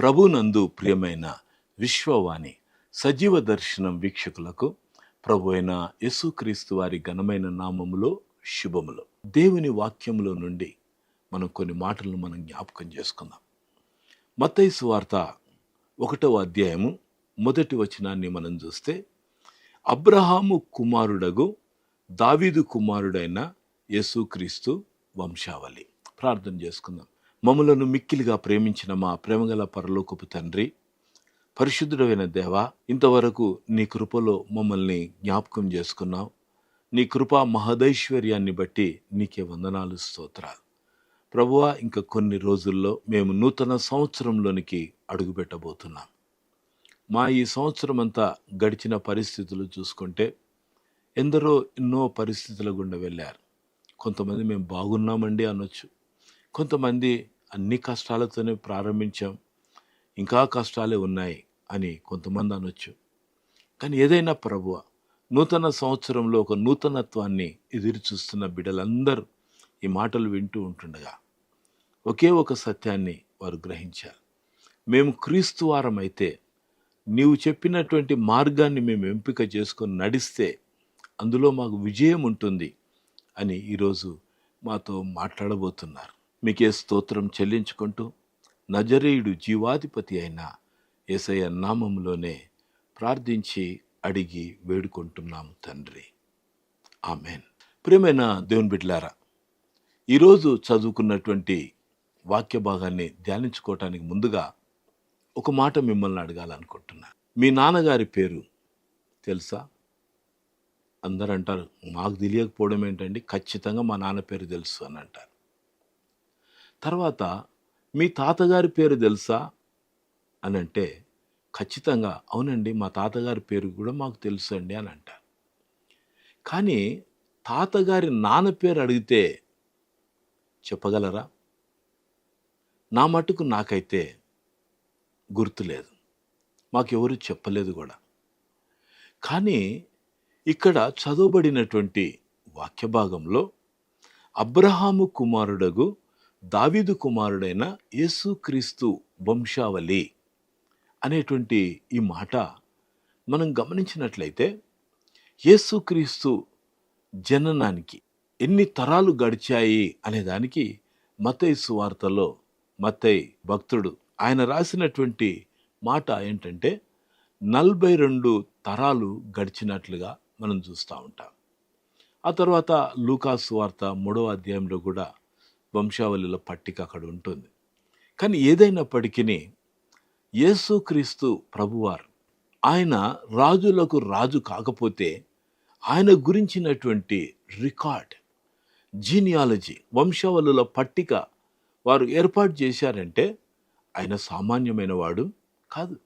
ప్రభునందు ప్రియమైన విశ్వవాణి సజీవ దర్శనం వీక్షకులకు ప్రభు అయిన యేసుక్రీస్తు వారి ఘనమైన నామములో శుభములు. దేవుని వాక్యములో నుండి మనం కొన్ని మాటలను మనం జ్ఞాపకం చేసుకుందాం. మత్తైసు వార్త ఒకటవ అధ్యాయము మొదటి వచనాన్ని మనం చూస్తే అబ్రహాము కుమారుడగు దావీదు కుమారుడైన యేసుక్రీస్తు వంశావళి. ప్రార్థన చేసుకుందాం. మమ్మలను మిక్కిలిగా ప్రేమించిన మా ప్రేమగల పరలోకపు తండ్రి పరిశుద్ధుడైన దేవ ఇంతవరకు నీ కృపలో మమ్మల్ని జ్ఞాపకం చేసుకున్నావు. నీ కృపా మహదైశ్వర్యాన్ని బట్టి నీకే వందనాలు స్తోత్రాలు. ప్రభువా ఇంకా కొన్ని రోజుల్లో మేము నూతన సంవత్సరంలోనికి అడుగుపెట్టబోతున్నాం. మా ఈ సంవత్సరం అంతా గడిచిన పరిస్థితులు చూసుకుంటే ఎందరో ఎన్నో పరిస్థితుల గుండా వెళ్ళారు. కొంతమంది మేము బాగున్నామండి అనొచ్చు. కొంతమంది అన్ని కష్టాలతోనే ప్రారంభించాం ఇంకా కష్టాలే ఉన్నాయి అని కొంతమంది అనొచ్చు. కానీ ఏదైనా ప్రభువ నూతన సంవత్సరంలో ఒక నూతనత్వాన్ని ఎదురు చూస్తున్న బిడ్డలందరూ ఈ మాటలు వింటూ ఉంటుండగా ఒకే ఒక సత్యాన్ని వారు గ్రహించారు. మేము క్రీస్తు వారం అయితే నీవు చెప్పినటువంటి మార్గాన్ని మేము ఎంపిక చేసుకొని నడిస్తే అందులో మాకు విజయం ఉంటుంది అని ఈరోజు మాతో మాట్లాడబోతున్నారు. మీకే స్తోత్రం చెల్లించుకుంటూ నజరేయుడు జీవాధిపతి అయిన ఏసయ నామంలోనే ప్రార్థించి అడిగి వేడుకుంటున్నాము తండ్రి. ఆమెన్. ప్రియమైన దేవుని బిడ్లారా ఈరోజు చదువుకున్నటువంటి వాక్య భాగాన్ని ధ్యానించుకోవటానికి ముందుగా ఒక మాట మిమ్మల్ని అడగాలనుకుంటున్నా. మీ నాన్నగారి పేరు తెలుసా? అందరూ అంటారు మాకు తెలియకపోవడం ఏంటండి? ఖచ్చితంగా మా నాన్న పేరు తెలుసు అని అంటారు. తర్వాత మీ తాతగారి పేరు తెలుసా? అని అంటే ఖచ్చితంగా అవునండి మా తాతగారి పేరు కూడా మాకు తెలుసు అండి అని అంటారు కానీ తాతగారి నాన్న పేరు అడిగితే చెప్పగలరా? నా మటుకు నాకైతే గుర్తులేదు మాకెవరు చెప్పలేదు కూడా. కానీ ఇక్కడ చదవబడినటువంటి వాక్య భాగంలో అబ్రహాము కుమారుడగు దావీదు కుమారుడైన యేసుక్రీస్తు వంశావళి అనేటువంటి ఈ మాట మనం గమనించినట్లయితే యేసుక్రీస్తు జననానికి ఎన్ని తరాలు గడిచాయి అనేదానికి దానికి సువార్తలో మతయి భక్తుడు ఆయన రాసినటువంటి మాట ఏంటంటే నలభై రెండు తరాలు గడిచినట్లుగా మనం చూస్తూ ఉంటాం. ఆ తర్వాత లూకాసు వార్త మూడవ అధ్యాయంలో కూడా వంశావళిల పట్టిక అక్కడ ఉంటుంది. కానీ ఏదైనప్పటికీ యేసుక్రీస్తు ప్రభువారు ఆయన రాజులకు రాజు కాకపోతే ఆయన గురించినటువంటి రికార్డ్ జీనియాలజీ వంశావళుల పట్టిక వారు ఏర్పాటు చేశారంటే ఆయన సామాన్యమైన వాడు కాదు.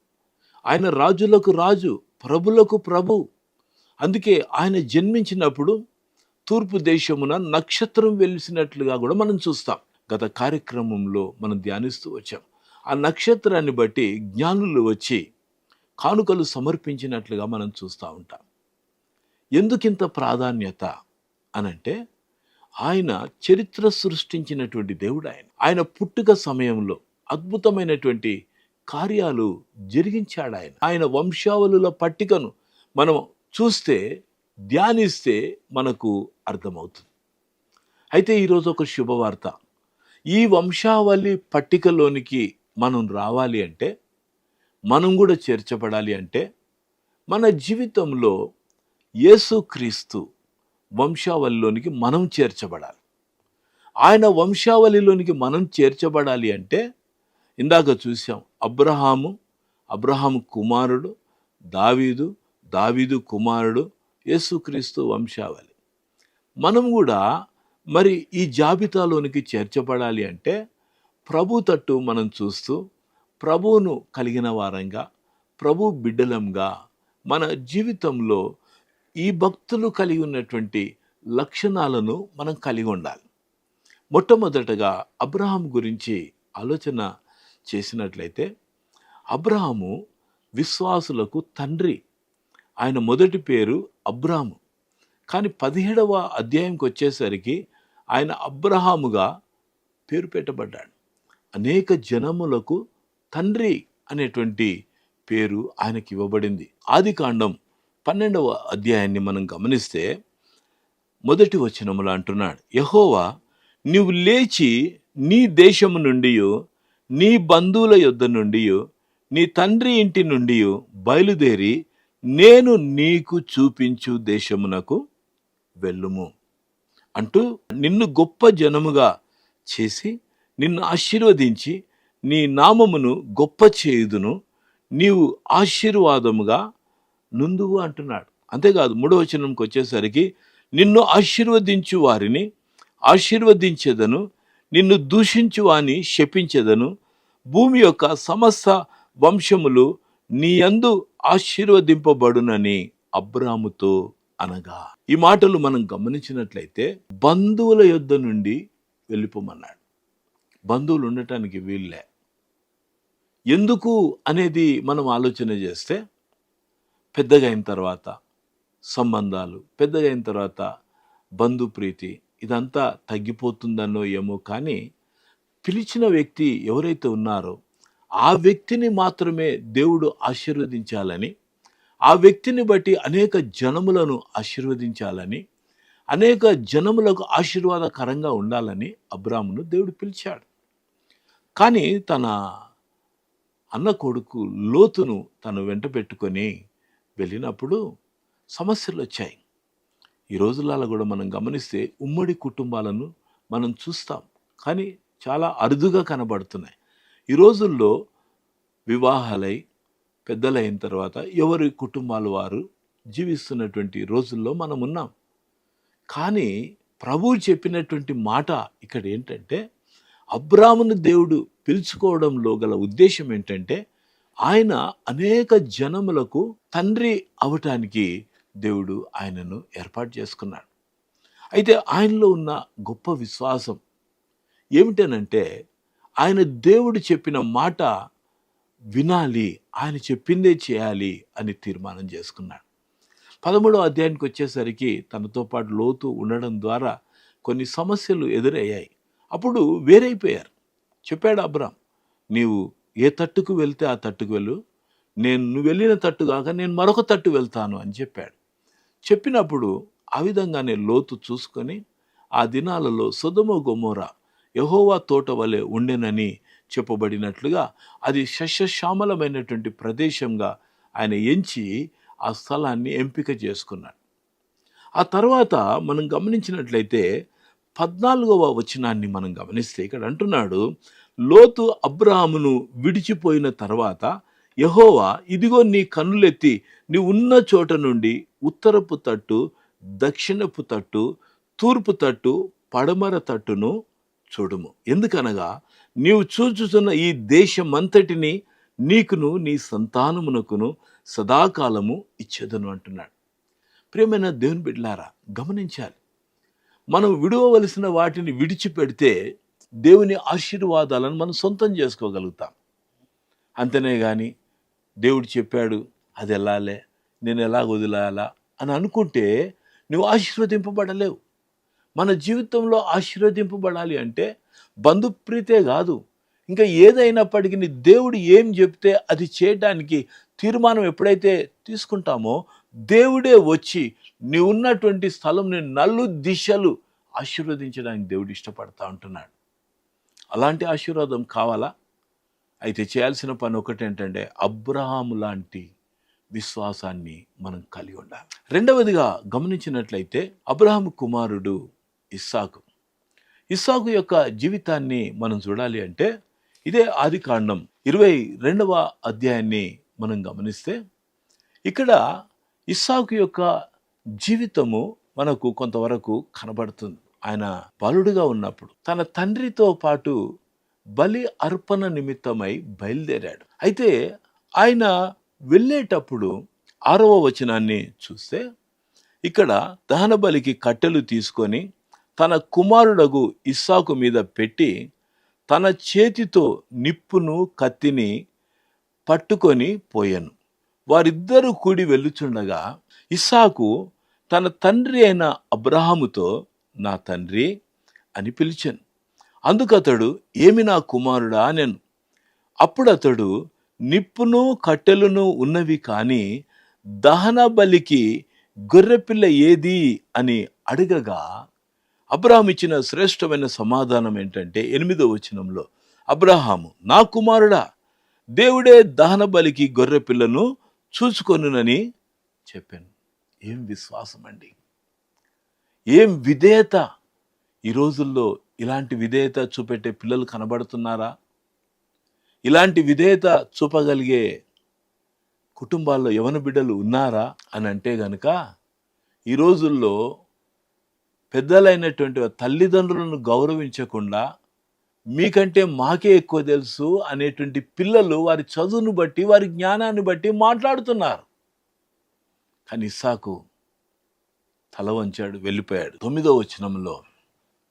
ఆయన రాజులకు రాజు ప్రభులకు ప్రభు. అందుకే ఆయన జన్మించినప్పుడు తూర్పు దేశమున నక్షత్రం వెలిసినట్లుగా కూడా మనం చూస్తాం. గత కార్యక్రమంలో మనం ధ్యానిస్తూ వచ్చాం. ఆ నక్షత్రాన్ని బట్టి జ్ఞానులు వచ్చి కానుకలు సమర్పించినట్లుగా మనం చూస్తూ ఉంటాం. ఎందుకింత ప్రాధాన్యత అనంటే ఆయన చరిత్ర సృష్టించినటువంటి దేవుడు ఆయన. ఆయన పుట్టుక సమయంలో అద్భుతమైనటువంటి కార్యాలు జరిగించాడు ఆయన. ఆయన వంశావళుల పట్టికను మనం చూస్తే ధ్యానిస్తే మనకు అర్థమవుతుంది. అయితే ఈరోజు ఒక శుభవార్త. ఈ వంశావళి పట్టికలోనికి మనం రావాలి అంటే మనం కూడా చేర్చబడాలి అంటే మన జీవితంలో యేసుక్రీస్తు వంశావళిలోనికి మనం చేర్చబడాలి. ఆయన వంశావళిలోనికి మనం చేర్చబడాలి అంటే ఇందాక చూసాం అబ్రహాము అబ్రహాము కుమారుడు దావీదు దావీదు కుమారుడు యేసుక్రీస్తు వంశావళి. మనం కూడా మరి ఈ జాబితాలోనికి చేర్చబడాలి అంటే ప్రభు తట్టు మనం చూస్తూ ప్రభువును కలిగిన వారంగా ప్రభు బిడ్డలంగా మన జీవితంలో ఈ భక్తులు కలిగి ఉన్నటువంటి లక్షణాలను మనం కలిగి ఉండాలి. మొట్టమొదటగా అబ్రహాం గురించి ఆలోచన చేసినట్లయితే అబ్రహాము విశ్వాసులకు తండ్రి. ఆయన మొదటి పేరు అబ్రాము. కానీ పదిహేడవ అధ్యాయంకి వచ్చేసరికి ఆయన అబ్రహాముగా పేరు పెట్టబడ్డాడు. అనేక జనములకు తండ్రి అనేటువంటి పేరు ఆయనకి ఇవ్వబడింది. ఆది కాండం పన్నెండవ అధ్యాయాన్ని మనం గమనిస్తే మొదటి వచనములు అంటున్నాడు యహోవా నీవు లేచి నీ దేశము నుండి నీ బంధువుల యొద్ద నుండి నీ తండ్రి ఇంటి నుండి బయలుదేరి నేను నీకు చూపించు దేశమునకు వెళ్ళుము అంటూ నిన్ను గొప్ప జనముగా చేసి నిన్ను ఆశీర్వదించి నీ నామమును గొప్ప చేయుదును నీవు ఆశీర్వాదముగా నుందువు అంటున్నాడు. అంతేకాదు మూడవ వచనంకి వచ్చేసరికి నిన్ను ఆశీర్వదించు వారిని ఆశీర్వదించేదను నిన్ను దూషించు వాని శపించేదను భూమి యొక్క సమస్త వంశములు నీ యందు ఆశీర్వదింపబడునని అబ్రాముతో అనగా. ఈ మాటలు మనం గమనించినట్లయితే బంధువుల యొద్ద నుండి వెళ్ళిపోమన్నాడు. బంధువులు ఉండటానికి వీళ్ళే ఎందుకు అనేది మనం ఆలోచన చేస్తే పెద్దగా అయిన తర్వాత సంబంధాలు పెద్దగా అయిన తర్వాత బంధుప్రీతి ఇదంతా తగ్గిపోతుందన్నో ఏమో కానీ పిలిచిన వ్యక్తి ఎవరైతే ఉన్నారో ఆ వ్యక్తిని మాత్రమే దేవుడు ఆశీర్వదించాలని ఆ వ్యక్తిని బట్టి అనేక జనములను ఆశీర్వదించాలని అనేక జనములకు ఆశీర్వాదకరంగా ఉండాలని అబ్రామును దేవుడు పిలిచాడు. కానీ తన అన్న కొడుకు లోతును తను వెంట పెట్టుకొని వెళ్ళినప్పుడు సమస్యలు వచ్చాయి. ఈ రోజులలో కూడా మనం గమనిస్తే ఉమ్మడి కుటుంబాలను మనం చూస్తాం. కానీ చాలా అరుదుగా కనబడుతున్నాయి. ఈ రోజుల్లో వివాహాలై పెద్దలైన తర్వాత ఎవరి కుటుంబాల వారు జీవిస్తున్నటువంటి రోజుల్లో మనం ఉన్నాం కానీ ప్రభువు చెప్పినటువంటి మాట ఇక్కడ ఏంటంటే అబ్రామును దేవుడు పిలుచుకోవడంలో గల ఉద్దేశం ఏంటంటే ఆయన అనేక జనములకు తండ్రి అవటానికి దేవుడు ఆయనను ఏర్పాటు చేసుకున్నాడు. అయితే ఆయనలో ఉన్న గొప్ప విశ్వాసం ఏమిటనంటే ఆయన దేవుడు చెప్పిన మాట వినాలి ఆయన చెప్పిందే చేయాలి అని తీర్మానం చేసుకున్నాడు. పదమూడో అధ్యాయానికి వచ్చేసరికి తనతో పాటు లోతు ఉండడం ద్వారా కొన్ని సమస్యలు ఎదురయ్యాయి. అప్పుడు వేరైపోయారు. చెప్పాడు అబ్రామ్ నీవు ఏ తట్టుకు వెళ్తే ఆ తట్టుకు వెళ్ళు. నేను నువ్వు వెళ్ళిన తట్టు కాక నేను మరొక తట్టు వెళ్తాను అని చెప్పాడు. చెప్పినప్పుడు ఆ విధంగానే లోతు చూసుకొని ఆ దినాలలో సుధమ గొమోర యహోవా తోట వలె ఉండెనని చెప్పబడినట్లుగా అది సస్యశ్యామలమైనటువంటి ప్రదేశంగా ఆయన ఎంచి ఆ స్థలాన్ని ఎంపిక చేసుకున్నాడు. ఆ తర్వాత మనం గమనించినట్లయితే పద్నాలుగవ వచనాన్ని మనం గమనిస్తే ఇక్కడ అంటున్నాడు లోతు అబ్రాహామును విడిచిపోయిన తర్వాత యహోవా ఇదిగో నీ కన్నులెత్తి నీ ఉన్న చోట నుండి ఉత్తరపు తట్టు దక్షిణపు తట్టు తూర్పు తట్టు పడమర తట్టును చూడుము. ఎందుకనగా నీవు చూచుతున్న ఈ దేశమంతటిని నీకును నీ సంతానమునకును సదాకాలము ఇచ్చేదను అంటున్నాడు. ప్రియమైన దేవుని బిడ్డలారా గమనించాలి. మనం విడవవలసిన వాటిని విడిచిపెడితే దేవుని ఆశీర్వాదాలను మనం సొంతం చేసుకోగలుగుతాం. అంతనే కానీ దేవుడు చెప్పాడు అది వెళ్ళాలే నేను ఎలా వదిలాలా? అని అనుకుంటే నువ్వు ఆశీర్వదింపబడలేవు. మన జీవితంలో ఆశీర్వదింపబడాలి అంటే బంధుప్రీతే కాదు. ఇంకా ఏదైనప్పటికీ నీ దేవుడు ఏం చెప్తే అది చేయడానికి తీర్మానం ఎప్పుడైతే తీసుకుంటామో దేవుడే వచ్చి నీ ఉన్నటువంటి స్థలంని నల్లు దిశలు ఆశీర్వదించడానికి దేవుడు ఇష్టపడతా ఉంటున్నాడు. అలాంటి ఆశీర్వాదం కావాలా? అయితే చేయాల్సిన పని ఒకటి ఏంటంటే అబ్రహాము లాంటి విశ్వాసాన్ని మనం కలిగి ఉండాలి. రెండవదిగా గమనించినట్లయితే అబ్రహాము కుమారుడు ఇస్సాకు. ఇస్సాకు యొక్క జీవితాన్ని మనం చూడాలి అంటే ఇదే ఆది కాండం ఇరవై రెండవ అధ్యాయాన్ని మనం గమనిస్తే ఇక్కడ ఇస్సాకు యొక్క జీవితము మనకు కొంతవరకు కనబడుతుంది. ఆయన బాలుడుగా ఉన్నప్పుడు తన తండ్రితో పాటు బలి అర్పణ నిమిత్తమై బయలుదేరాడు. అయితే ఆయన వెళ్ళేటప్పుడు ఆరవ వచనాన్ని చూస్తే ఇక్కడ దహన బలికి కట్టెలు తీసుకొని తన కుమారుడగు ఇస్సాకు మీద పెట్టి తన చేతితో నిప్పును కత్తిని పట్టుకొని పోయాను. వారిద్దరూ కూడి వెళ్ళుచుండగా ఇస్సాకు తన తండ్రి అయిన అబ్రహాముతో నా తండ్రి అని పిలిచాను. అందుకతడు ఏమి నా కుమారుడా? నేను అప్పుడు అతడు నిప్పును కట్టెలను ఉన్నవి కానీ దహన బలికి గొర్రెపిల్ల ఏది? అని అడగగా అబ్రహాం ఇచ్చిన శ్రేష్టమైన సమాధానం ఏంటంటే ఎనిమిదో వచనంలో అబ్రహాము నా కుమారుడా దేవుడే దహన బలికి గొర్రె పిల్లను చూసుకొనునని చెప్పాను. ఏం విశ్వాసం అండి ఏం విధేయత? ఈ రోజుల్లో ఇలాంటి విధేయత చూపెట్టే పిల్లలు కనబడుతున్నారా? ఇలాంటి విధేయత చూపగలిగే కుటుంబాల్లో యవన బిడ్డలు ఉన్నారా? అని అంటే గనక ఈ రోజుల్లో పెద్దలైనటువంటి తల్లిదండ్రులను గౌరవించకుండా మీకంటే మాకే ఎక్కువ తెలుసు అనేటువంటి పిల్లలు వారి చదువును బట్టి వారి జ్ఞానాన్ని బట్టి మాట్లాడుతున్నారు. కానీ ఇస్సాకు తల వంచాడు వెళ్ళిపోయాడు. తొమ్మిదో వచనంలో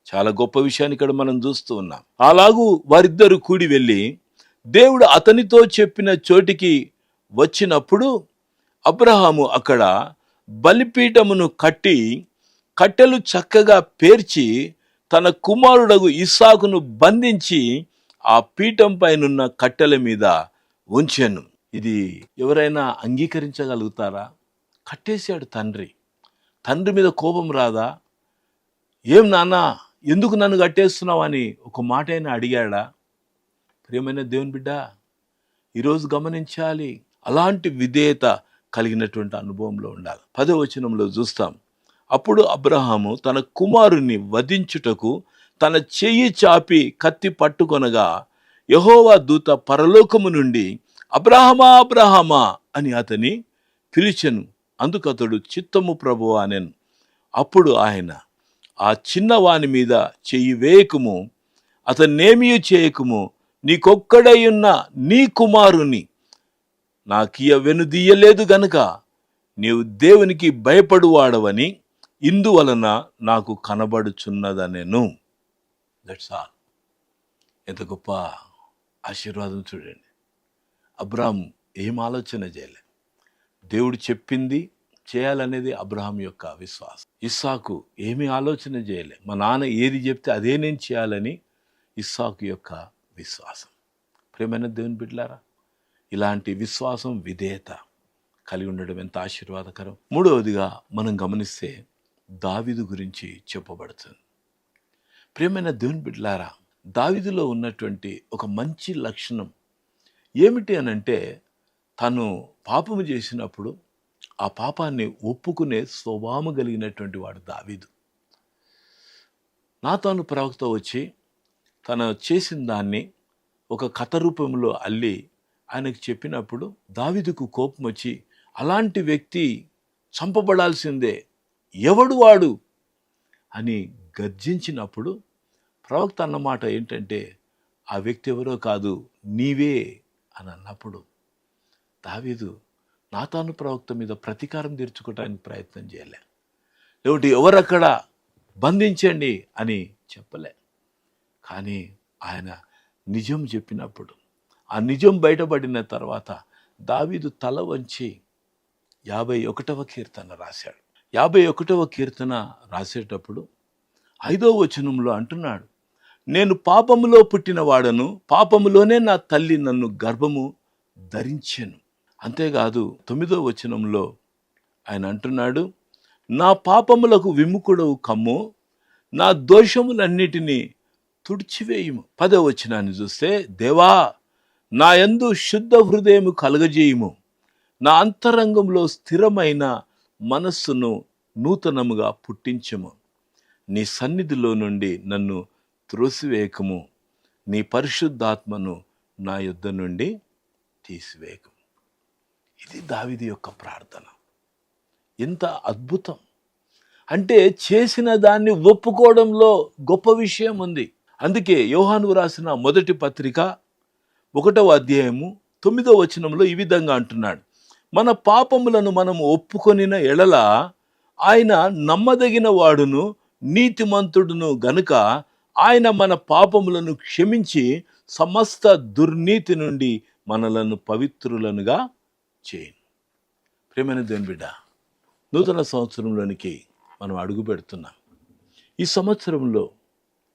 చాలా గొప్ప విషయాన్ని ఇక్కడ మనం చూస్తూ ఉన్నాం. అలాగూ వారిద్దరు కూడి వెళ్ళి దేవుడు అతనితో చెప్పిన చోటికి వచ్చినప్పుడు అబ్రహాము అక్కడ బలిపీఠమును కట్టి కట్టెలు చక్కగా పేర్చి తన కుమారుడగు ఇస్సాకును బంధించి ఆ పీఠం పైనున్న కట్టెల మీద ఉంచాను. ఇది ఎవరైనా అంగీకరించగలుగుతారా? కట్టేశాడు తండ్రి. తండ్రి మీద కోపం రాదా? ఏం నాన్న ఎందుకు నన్ను కట్టేస్తున్నావు అని ఒక మాట అయినా అడిగాడా? ప్రియమైన దేవుని బిడ్డ ఈరోజు గమనించాలి. అలాంటి విధేయత కలిగినటువంటి అనుభవంలో ఉండాలి. పదో వచనంలో చూస్తాం. అప్పుడు అబ్రహాము తన కుమారుని వధించుటకు తన చెయ్యి చాపి కత్తి పట్టుకొనగా యహోవా దూత పరలోకము నుండి అబ్రహమా అబ్రహమా అని అతని పిలిచెను. అందుకు అతడు చిత్తము ప్రభు అనెను అప్పుడు ఆయన ఆ చిన్నవాని మీద చెయ్యి వేయకుము అతన్నేమీ చేయకుము నీకొక్కడై ఉన్న నీ కుమారుని నాకియ వెనుదీయలేదు గనుక నీవు దేవునికి భయపడువాడవని ఇందువలన నాకు కనబడుచున్నదనెను. దట్స్ ఆల్ ఎంత గొప్ప ఆశీర్వాదం చూడండి. అబ్రాహం ఏం ఆలోచన చేయలే. దేవుడు చెప్పింది చేయాలనేది అబ్రహాం యొక్క విశ్వాసం. ఇస్సాకు ఏమీ ఆలోచన చేయలే. మా నాన్న ఏది చెప్తే అదే నేను చేయాలని ఇస్సాకు యొక్క విశ్వాసం. ప్రేమైన దేవుని బిడ్డలారా ఇలాంటి విశ్వాసం విధేయత కలిగి ఉండడం ఎంత ఆశీర్వాదకరం. మూడవదిగా మనం గమనిస్తే దావిదు గురించి చెప్పబడుతుంది. ప్రియమైన దేవుని బిడ్లారా దావిదులో ఉన్నటువంటి ఒక మంచి లక్షణం ఏమిటి అని అంటే తను పాపము చేసినప్పుడు ఆ పాపాన్ని ఒప్పుకునే స్వభావం కలిగినటువంటి వాడు దావీదు. నాతాను ప్రవక్త వచ్చి తన చేసిన దాన్ని ఒక కథ రూపంలో అల్లి ఆయనకు చెప్పినప్పుడు దావిదుకు కోపం వచ్చి అలాంటి వ్యక్తి చంపబడాల్సిందే ఎవడు వాడు అని గర్జించినప్పుడు ప్రవక్త అన్నమాట ఏంటంటే ఆ వ్యక్తి ఎవరో కాదు నీవే అని అన్నప్పుడు దావీదు నాతాను ప్రవక్త మీద ప్రతీకారం తీర్చుకోవడానికి ప్రయత్నం చేయలే. లేకుంటే ఎవరక్కడ బంధించండి అని చెప్పలే. కానీ ఆయన నిజం చెప్పినప్పుడు ఆ నిజం బయటపడిన తర్వాత దావీదు తల వంచి యాభై ఒకటవ కీర్తన రాశాడు. యాభై ఒకటవ కీర్తన రాసేటప్పుడు ఐదో వచనంలో అంటున్నాడు నేను పాపములో పుట్టిన వాడను పాపములోనే నా తల్లి నన్ను గర్భము ధరించెను. అంతేకాదు తొమ్మిదో వచనంలో ఆయన అంటున్నాడు నా పాపములకు విముఖుడవు కమ్ము నా దోషములన్నిటినీ తుడిచివేయము. పదో వచనాన్ని చూస్తే దేవా నా యందు శుద్ధ హృదయము కలగజేయము. నా అంతరంగంలో స్థిరమైన మనస్సును నూతనముగా పుట్టించము. నీ సన్నిధిలో నుండి నన్ను త్రోసివేయకము నీ పరిశుద్ధాత్మను నా యుద్ధ నుండి తీసివేయకము ఇది దావిది యొక్క ప్రార్థన. ఎంత అద్భుతం. అంటే చేసిన దాన్ని ఒప్పుకోవడంలో గొప్ప విషయం ఉంది. అందుకే యోహాను రాసిన మొదటి పత్రిక ఒకటవ అధ్యాయము తొమ్మిదవ వచనంలో ఈ విధంగా అంటున్నాడు. మన పాపములను మనం ఒప్పుకొనిన ఎడల ఆయన నమ్మదగిన వాడును నీతిమంతుడును గనుక ఆయన మన పాపములను క్షమించి సమస్త దుర్నీతి నుండి మనలను పవిత్రులనుగా చేయను. ప్రేమైన దేవుని బిడ్డ నూతన సంవత్సరంలోనికి మనం అడుగు పెడుతున్నాం. ఈ సంవత్సరంలో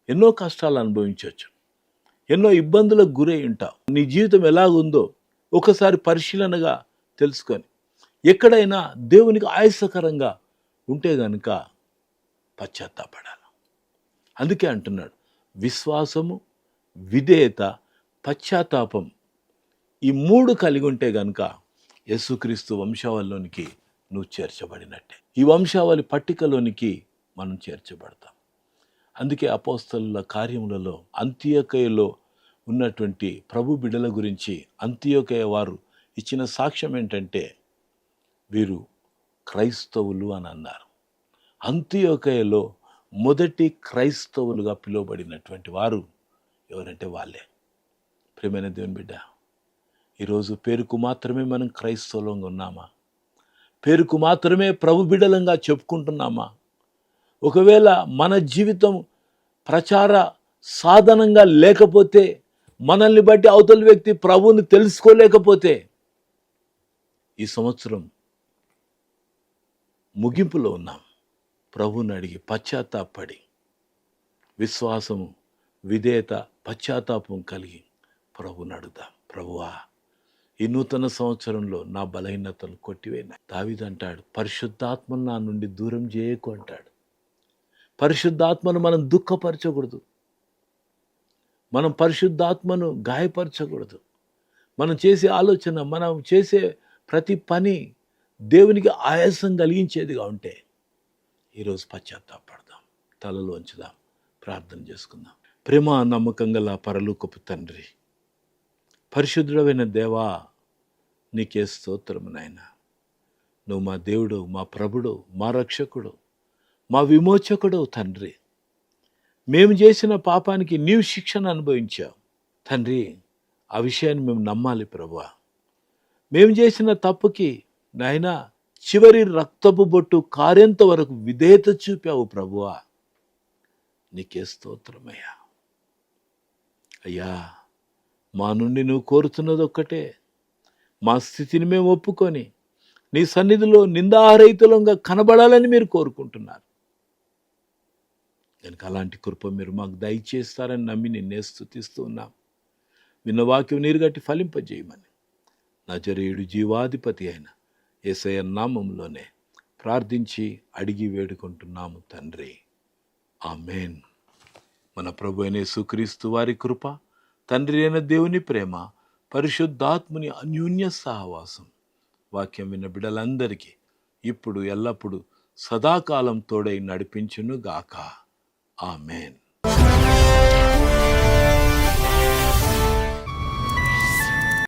ఎన్నో కష్టాలు అనుభవించవచ్చు. ఎన్నో ఇబ్బందులకు గురై ఉంటావు. నీ జీవితం ఎలాగుందో ఒకసారి పరిశీలనగా తెలుసుకొని ఎక్కడైనా దేవునికి ఆయాసకరంగా ఉంటే గనుక పశ్చాత్తాపడాలి. అందుకే అంటున్నాడు విశ్వాసము విధేయత పశ్చాత్తాపం ఈ మూడు కలిగి ఉంటే గనుక యేసుక్రీస్తు వంశావళిలోనికి నువ్వు చేర్చబడినట్టే. ఈ వంశావళి పట్టికలోనికి మనం చేర్చబడతాం. అందుకే అపోస్తలుల కార్యములలో అంత్యోకయలో ఉన్నటువంటి ప్రభు బిడల గురించి అంత్యోకయ వారు ఇచ్చిన సాక్ష్యం ఏంటంటే వీరు క్రైస్తవులు అని అన్నారు. అంత్యోకయలో మొదటి క్రైస్తవులుగా పిలువబడినటువంటి వారు ఎవరంటే వాళ్ళే. ప్రేమైన దేవుని బిడ్డ ఈరోజు పేరుకు మాత్రమే మనం క్రైస్తవులంగా ఉన్నామా? పేరుకు మాత్రమే ప్రభు బిడలంగా చెప్పుకుంటున్నామా? ఒకవేళ మన జీవితం ప్రచార సాధనంగా లేకపోతే మనల్ని బట్టి అవతల వ్యక్తి ప్రభువుని తెలుసుకోలేకపోతే ఈ సంవత్సరం ముగింపులో ఉన్నాం. ప్రభువుని అడిగి పశ్చాత్తాపడి విశ్వాసము విధేయత పశ్చాత్తాపం కలిగి ప్రభువుని అడుగుదాం. ప్రభువా ఈ నూతన సంవత్సరంలో నా బలహీనతను కొట్టివేనా దావిది అంటాడు పరిశుద్ధాత్మను నా నుండి దూరం చేయకు అంటాడు. పరిశుద్ధాత్మను మనం దుఃఖపరచకూడదు. మనం పరిశుద్ధాత్మను గాయపరచకూడదు. మనం చేసే ఆలోచన మనం చేసే ప్రతి పని దేవునికి ఆయాసం కలిగించేదిగా ఉంటే ఈరోజు పశ్చాత్తాపడదాం తలలో ఉంచుదాం ప్రార్థన చేసుకుందాం. ప్రేమ నమ్మకం గల పరలోకపు తండ్రి పరిశుద్ధుడమైన దేవా నీకే స్తోత్రము నాయన. నువ్వు మా దేవుడు మా ప్రభుడు మా రక్షకుడు మా విమోచకుడు తండ్రి. మేము చేసిన పాపానికి నీవు శిక్షణ అనుభవించావు. తండ్రి ఆ విషయాన్ని మేము నమ్మాలి ప్రభా మేము చేసిన తప్పుకి నాయన చివరి రక్తపు బొట్టు కారేంత వరకు విధేయత చూపావు ప్రభువా. నీకే స్తోత్రమయ్యా. అయ్యా మా నుండి నువ్వు కోరుతున్నది ఒక్కటే. మా స్థితిని మేము ఒప్పుకొని నీ సన్నిధిలో నిందారహితులంగా కనబడాలని మీరు కోరుకుంటున్నారు. కనుక అలాంటి కృప మీరు మాకు దయచేస్తారని నమ్మి నిన్నే స్థుతిస్తూ ఉన్నాం. విన్న వాక్యం నీరుగట్టి ఫలింపజేయమని. నజరేయుడు జీవాధిపతి అయిన ఏసయ నామంలోనే ప్రార్థించి అడిగి వేడుకుంటున్నాము తండ్రి. ఆమెన్. మన ప్రభు అయిన సుక్రీస్తు వారి కృప తండ్రి అయిన దేవుని ప్రేమ పరిశుద్ధాత్ముని అన్యోన్య సహవాసం. వాక్యం విన్న బిడ్డలందరికీ ఇప్పుడు ఎల్లప్పుడూ సదాకాలం తోడై నడిపించును గాక ఆమెన్.